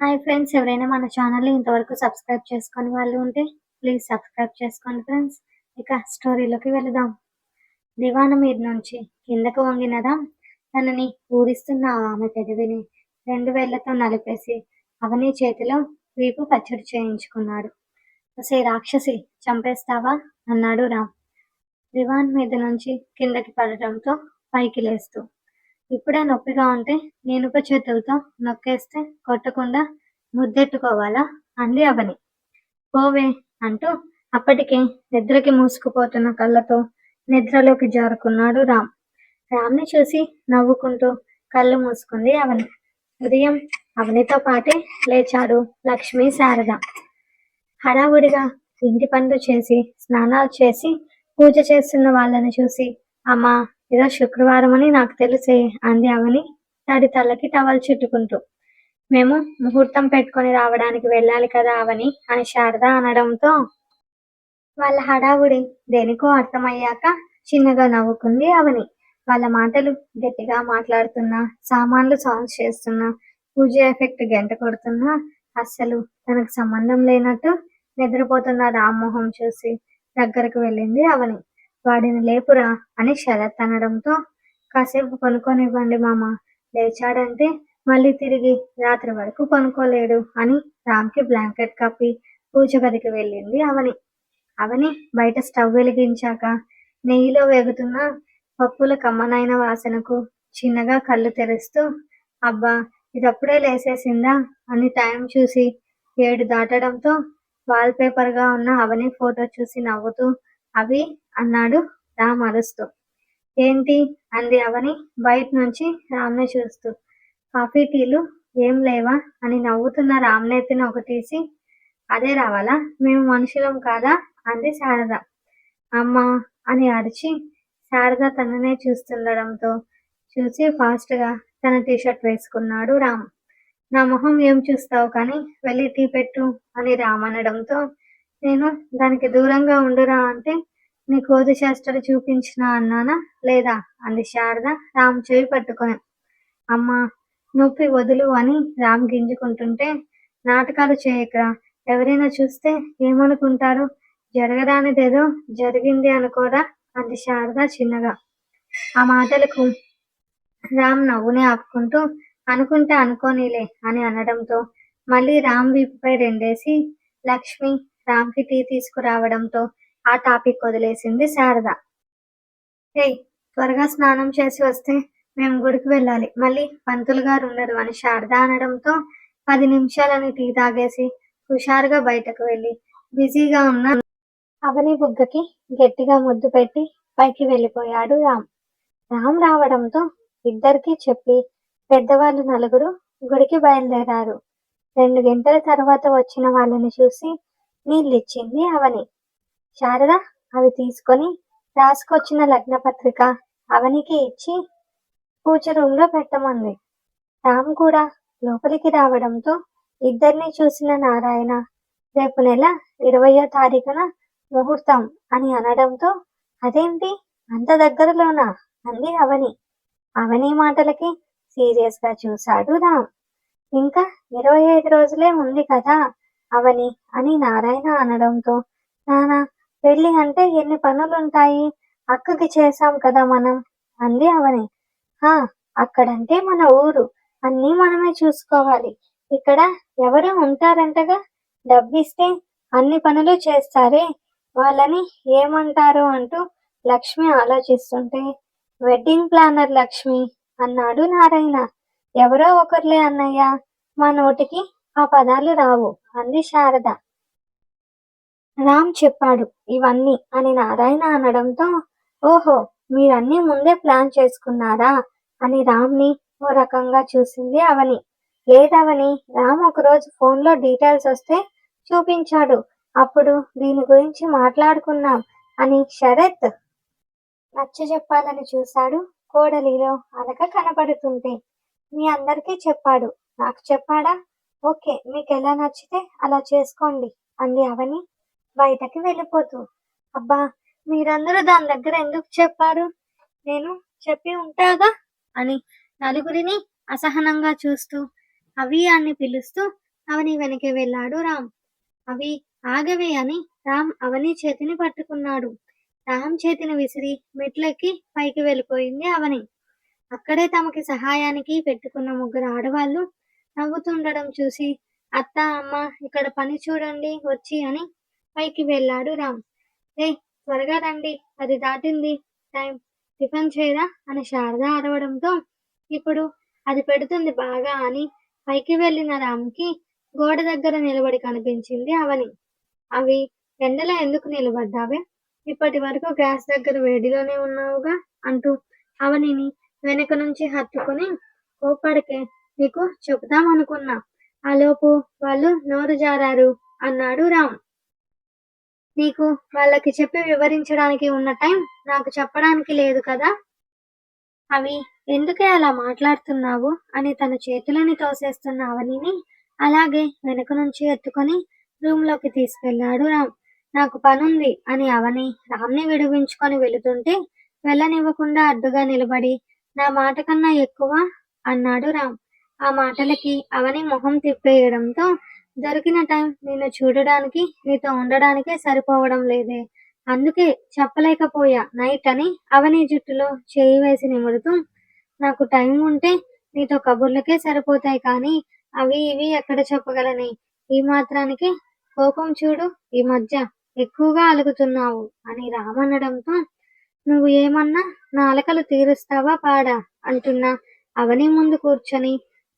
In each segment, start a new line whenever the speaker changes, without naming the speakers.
Hi friends ఎవరైనా మన ఛానల్ని ఇంతవరకు సబ్స్క్రైబ్ చేసుకొని వాళ్ళు ఉంటే ప్లీజ్ సబ్స్క్రైబ్ చేసుకోండి ఫ్రెండ్స్. ఇక స్టోరీలోకి వెళదాం. దివాన మీద నుంచి కిందకు వంగినదా. తనని ఊరిస్తున్న ఆమె పెదవిని రెండు వేళ్ళతో నలిపేసి అవని చేతిలో వీపు పచ్చడి చేయించుకున్నాడు. సే రాక్షసి చంపేస్తావా? అన్నాడు రామ్. దివాన్ మీద నుంచి కిందకి పడటంతో పైకి లేస్తూ ఇప్పుడే నొప్పిగా ఉంటే నేనుక చేతులతో నొక్కేస్తే కొట్టకుండా ముద్దెట్టుకోవాలా? అంది అవని. పోవే అంటూ అప్పటికే నిద్రకి మూసుకుపోతున్న కళ్ళతో నిద్రలోకి జారుకున్నాడు రామ్. రామ్ని చూసి నవ్వుకుంటూ కళ్ళు మూసుకుంది అవని. ఉదయం అవనితో పాటే లేచాడు లక్ష్మి శారద. హడావుడిగా ఇంటి పనులు చేసి స్నానాలు చేసి పూజ చేస్తున్న వాళ్ళని చూసి అమ్మా ఏదో శుక్రవారం అని నాకు తెలిసే అంది అవని. తడి తలకి టవల్ చుట్టుకుంటూ. మేము ముహూర్తం పెట్టుకొని రావడానికి వెళ్ళాలి కదా అవని అని శారద అనడంతో వాళ్ళ హడావుడి దేనికో అర్థమయ్యాక చిన్నగా నవ్వుకుంది అవని. వాళ్ళ మాటలు గట్టిగా మాట్లాడుతున్నా సామాన్లు సాల్వ్ చేస్తున్నా పూజ ఎఫెక్ట్ గంట కొడుతున్నా అస్సలు తనకు సంబంధం లేనట్టు నిద్రపోతున్న రామ్మోహం చూసి దగ్గరకు వెళ్ళింది అవని. వాడిని లేపురా అని శరత్ అనడంతో కాసేపు కొనుక్కొనివ్వండి మామ లేచాడంటే మళ్ళీ తిరిగి రాత్రి వరకు కొనుక్కోలేడు అని రామ్కి బ్లాంకెట్ కప్పి పూజ గదికి వెళ్ళింది అవని. అవని బయట స్టవ్ వెలిగించాక నెయ్యిలో వేగుతున్న పప్పుల కమ్మనైన వాసనకు చిన్నగా కళ్ళు తెరుస్తూ అబ్బా ఇదప్పుడే లేసేసిందా? అని టైం చూసి ఏడు దాటడంతో వాల్ పేపర్గా ఉన్న అవని ఫోటో చూసి నవ్వుతూ అవి అన్నాడు రామ్ అరుస్తూ ఏంటి? అంది అవని బయట నుంచి రామ్ని చూస్తూ. కాఫీ టీలు ఏం లేవా? అని నవ్వుతున్న రామ్నేతిని ఒకటేసి అదే రావాలా? మేము మనుషులం కాదా? అంది శారద. అమ్మా అని అరిచి శారద తననే చూస్తుండడంతో చూసి ఫాస్ట్గా తన టీషర్ట్ వేసుకున్నాడు రామ్. నా మొహం ఏం చూస్తావు కానీ వెళ్ళి టీ పెట్టు అని రామ్ అనడంతో నేను దానికి దూరంగా ఉండురా అంటే నీ కోతి చేష్టలు చూపించిన అన్నానా? లేదా? అంది శారద రామ్ చేయి పట్టుకొని. అమ్మా నొప్పి వదులు అని రామ్ గింజుకుంటుంటే నాటకాలు చేయకరా. ఎవరైనా చూస్తే ఏమనుకుంటారు? జరగరానిదేదో జరిగింది అనుకోరా? అంది శారద చిన్నగా. ఆ మాటలకు రామ్ నవ్వునే ఆపుకుంటూ అనుకుంటే అనుకోనీలే అని అనడంతో మళ్ళీ రామ్ వీపుపై రెండేసి లక్ష్మి రామ్కి టీ తీసుకురావడంతో ఆ టాపిక్ వదిలేసింది శారద. ఏయ్ త్వరగా స్నానం చేసి వస్తే మేము గుడికి వెళ్ళాలి. మళ్ళీ పంతులు గారు ఉండరు అని శారద అనడంతో పది నిమిషాలని టీ తాగేసి హుషారుగా బయటకు వెళ్ళి బిజీగా ఉన్న అవని బుగ్గకి గట్టిగా ముద్దు పెట్టి పైకి వెళ్ళిపోయాడు రామ్. రామ్ రావడంతో ఇద్దరికి చెప్పి పెద్దవాళ్ళు నలుగురు గుడికి బయలుదేరారు. రెండు గంటల తర్వాత వచ్చిన వాళ్ళని చూసి నీళ్ళిచ్చింది అవని. శారద అవి తీసుకొని రాసుకొచ్చిన లగ్న పత్రిక అవనికి ఇచ్చి పూజ రూమ్లో పెట్టమంది. రామ్ కూడా లోపలికి రావడంతో ఇద్దరిని చూసిన నారాయణ రేపు నెల ఇరవయో తారీఖున ముహూర్తం అని అనడంతో అదేంటి? అంత దగ్గరలోనా? అంది అవని. అవని మాటలకి సీరియస్గా చూశాడు రామ్. ఇంకా ఇరవై ఐదు రోజులే ఉంది కదా అవని అని నారాయణ అనడంతో నానా పెళ్ళి అంటే ఎన్ని పనులుంటాయి? అక్కకి చేశాం కదా మనం? అంది అవని. హా అక్కడంటే మన ఊరు. అన్నీ మనమే చూసుకోవాలి. ఇక్కడ ఎవరు ఉంటారంటగా? డబ్బిస్తే అన్ని పనులు చేస్తారే? వాళ్ళని ఏమంటారు అంటూ లక్ష్మి ఆలోచిస్తుంటే వెడ్డింగ్ ప్లానర్ లక్ష్మి అన్నాడు నారాయణ. ఎవరో ఒకర్లే అన్నయ్య మా నోటికి ఆ పదాలు రావు అంది శారద. రామ్ చెప్పాడు ఇవన్నీ అని నారాయణ అనడంతో ఓహో మీరన్నీ ముందే ప్లాన్ చేసుకున్నారా? అని రామ్ని ఓ రకంగా చూసింది అవని. లేదవని రామ్ ఒకరోజు ఫోన్లో డీటెయిల్స్ వస్తే చూపించాడు. అప్పుడు దీని గురించి మాట్లాడుకున్నాం అని శరత్ నచ్చ చెప్పాలని చూశాడు. కోడలిలో అలక కనబడుతుంటే మీ అందరికీ చెప్పాడు. నాకు చెప్పాడా? ఓకే మీకు ఎలా నచ్చితే అలా చేసుకోండి అంది అవని. బయటకి వెళ్ళిపోతూ అబ్బా మీరందరూ దాని దగ్గర ఎందుకు చెప్పారు? నేను చెప్పి ఉంటాగా? అని నలుగురిని అసహనంగా చూస్తూ అవి అని పిలుస్తూ అవని వెనకే వెళ్ళాడు రామ్. అవి ఆగవే అని రామ్ అవని చేతిని పట్టుకున్నాడు. రామ్ చేతిని విసిరి మెట్లెక్కి పైకి వెళ్ళిపోయింది అవని. అక్కడే తమకి సహాయానికి పెట్టుకున్న ముగ్గురు ఆడవాళ్ళు నవ్వుతుండడం చూసి అత్త అమ్మ ఇక్కడ పని చూడండి వచ్చి అని పైకి వెళ్ళాడు రామ్. రే త్వరగా రండి అది దాటింది. టైం. టిఫిన్ చేయరా అని శారద అరవడంతో ఇప్పుడు అది పెడుతుంది బాగా అని పైకి వెళ్ళిన రామ్కి గోడ దగ్గర నిలబడి కనిపించింది అవని. అవి ఎండలో ఎందుకు నిలబడ్డావే? ఇప్పటి వరకు గ్యాస్ దగ్గర వేడిలోనే ఉన్నావుగా అంటూ అవనిని వెనక నుంచి హత్తుకుని కోప్పడికే నీకు చెబుదామనుకున్నా ఆలోపు వాళ్ళు నోరు జారారు అన్నాడు రామ్. నీకు వాళ్ళకి చెప్పి వివరించడానికి ఉన్న టైం నాకు చెప్పడానికి లేదు కదా? అవి ఎందుకే అలా మాట్లాడుతున్నావు? అని తన చేతులని తోసేస్తున్న అవనిని అలాగే వెనుక నుంచి ఎత్తుకొని రూమ్లోకి తీసుకెళ్ళాడు రామ్. నాకు పనుంది అని అవని రామ్ని విడిపించుకొని వెళుతుంటే వెళ్ళనివ్వకుండా అడ్డుగా నిలబడి నా మాట కన్నా ఎక్కువ? అన్నాడు రామ్. ఆ మాటలకి అవని మొహం తిప్పేయడంతో దొరికిన టైం నిన్ను చూడడానికి నీతో ఉండడానికే సరిపోవడం లేదే. అందుకే చెప్పలేకపోయా నైట్ అని అవని జుట్టులో చేయి వేసి నిమురుతూ నాకు టైం ఉంటే నీతో కబుర్లకే సరిపోతాయి కానీ అవి ఇవి ఎక్కడ చెప్పగలని? ఈ మాత్రానికి కోపం చూడు ఈ మధ్య ఎక్కువగా అలుగుతున్నావు అని రామనడంతో నువ్వు ఏమన్నా నా అలకలు తీరుస్తావా పాడా అంటున్నా అవని ముందు కూర్చొని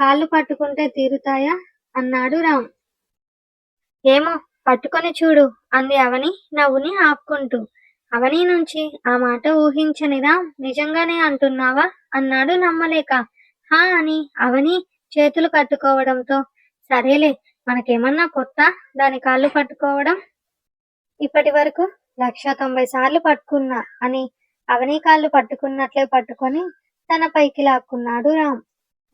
కాళ్ళు పట్టుకుంటే తీరుతాయా? అన్నాడు రామ్. ఏమో పట్టుకొని చూడు అంది అవని నవ్వుని ఆపుకుంటూ. అవని నుంచి ఆ మాట ఊహించనిరా నిజంగానే అంటున్నావా? అన్నాడు నమ్మలేక. హా అని అవని చేతులు కట్టుకోవడంతో. సరేలే మనకేమన్నా కొత్త? దాని కాళ్ళు పట్టుకోవడం? ఇప్పటి వరకు లక్ష తొంభై సార్లు పట్టుకున్నా అని అవని కాళ్ళు పట్టుకున్నట్లే పట్టుకొని తన పైకి లాక్కున్నాడు రామ్.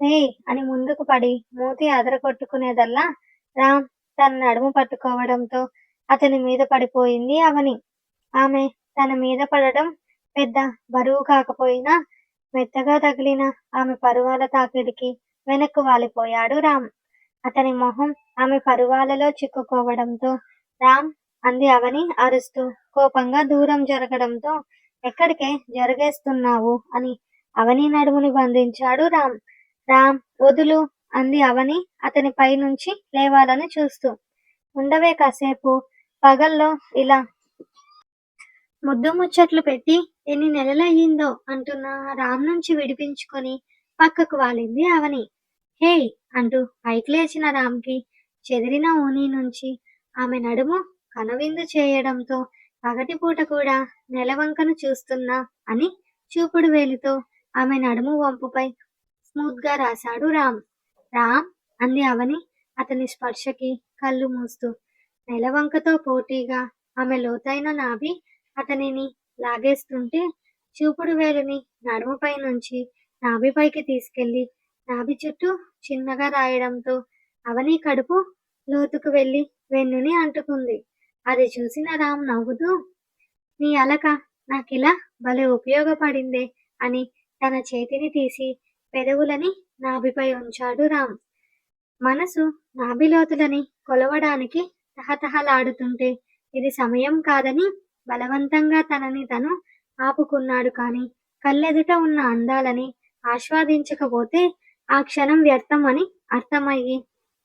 రే అని ముందుకు పడి మూతి అదరగొట్టుకునేదల్లా రామ్ తన నడుము పట్టుకోవడంతో అతని మీద పడిపోయింది అవని. ఆమె తన మీద పడడం పెద్ద బరువు కాకపోయినా మెత్తగా తగిలిన ఆమె పరువాల తాకిడికి వెనక్కు వాలిపోయాడు రామ్. అతని మొహం ఆమె పరువాలలో చిక్కుకోవడంతో రామ్ అంది అవని అరుస్తూ కోపంగా దూరం జరగడంతో ఎక్కడికే జరగేస్తున్నావు? అని అవని నడుముని బంధించాడు రామ్. రామ్ వదులు అంది అవని. అతని పై నుంచి లేవాలని చూస్తూ ఉండవే కాసేపు. పగల్లో ఇలా ముద్దు ముచ్చట్లు పెట్టి ఎన్ని నెలలయ్యిందో అంటున్న రామ్ నుంచి విడిపించుకొని పక్కకు వాలింది అవని. హే అంటూ పైకి లేచిన రామ్కి చెదిరిన ఊని నుంచి ఆమె నడుము కనువిందు చేయడంతో పగటిపూట కూడా నెలవంకను చూస్తున్నా అని చూపుడు వేలితో ఆమె నడుము వంపుపై స్మూత్గా రాశాడు రామ్. రామ్ అంది అవని. అతని స్పర్శకి కళ్ళు మూస్తూ. నెలవంకతో పోటీగా ఆమె లోతైన నాభి అతనిని లాగేస్తుంటే చూపుడు వేలుని నడుముపై నుంచి నాభిపైకి తీసుకెళ్ళి నాభి చుట్టూ చిన్నగా రాయడంతో అవని కడుపు లోతుకు వెళ్ళి వెన్నుని అంటుకుంది. అది చూసిన రామ్ నవ్వుతూ నీ అలక నాకిలా భలే ఉపయోగపడిందే అని తన చేతిని తీసి పెదవులని నాభిపై ఉంచాడు రామ్. మనసు నాభిలోతులని కొలవడానికి తహతహలాడుతుంటే ఇది సమయం కాదని బలవంతంగా తనని తను ఆపుకున్నాడు కాని కళ్ళెదుట ఉన్న అందాలని ఆస్వాదించకపోతే ఆ క్షణం వ్యర్థం అని అర్థమయ్యి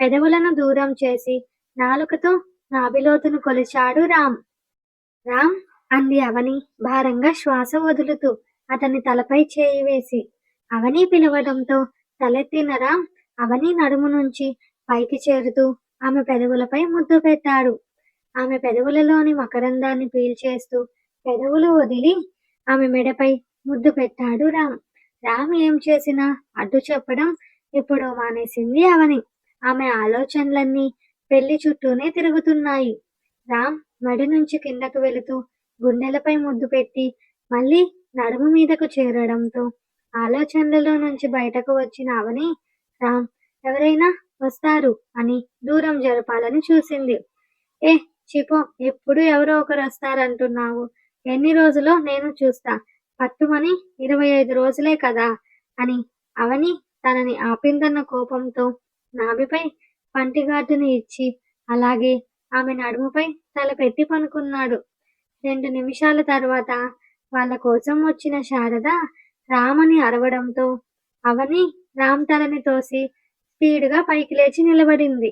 పెదవులను దూరం చేసి నాలుకతో నాభిలోతును కొలిచాడు రామ్. రామ్ అంది అవని భారంగా శ్వాస వదులుతూ అతని తలపై చేయి వేసి అవని పిలవడంతో తలెత్తిన రామ్ అవని నడుము నుంచి పైకి చేరుతూ ఆమె పెదవులపై ముద్దు పెట్టాడు. ఆమె పెదవులలోని మకరందాన్ని పీల్చేస్తూ పెదవులు వదిలి ఆమె మెడపై ముద్దు పెట్టాడు రామ్. రామ్ ఏం చేసినా అడ్డు చెప్పడం ఇప్పుడు మానేసింది అవని. ఆమె ఆలోచనలన్నీ పెళ్ళి చుట్టూనే తిరుగుతున్నాయి. రామ్ మడి నుంచి కిందకు వెళుతూ గుండెలపై ముద్దు పెట్టి మళ్ళీ నడుము మీదకు చేరడంతో ఆలోచనలలో నుంచి బయటకు వచ్చిన అవని రామ్. ఎవరైనా వస్తారు అని దూరం జరపాలని చూసింది. ఏ చిపో ఎప్పుడు ఎవరో ఒకరు వస్తారంటున్నావు. ఎన్ని రోజులో నేను చూస్తా. పట్టుమని ఇరవై ఐదు రోజులే కదా అని అవని తనని ఆపిందన్న కోపంతో నాభిపై పంటిగాటుని ఇచ్చి అలాగే ఆమె నడుముపై తల పెట్టి పనుకున్నాడు. రెండు నిమిషాల తర్వాత వాళ్ళ కోసం వచ్చిన శారద రామని అరవడంతో అవని రామ్ తలని తోసి స్పీడ్గా పైకి లేచి నిలబడింది.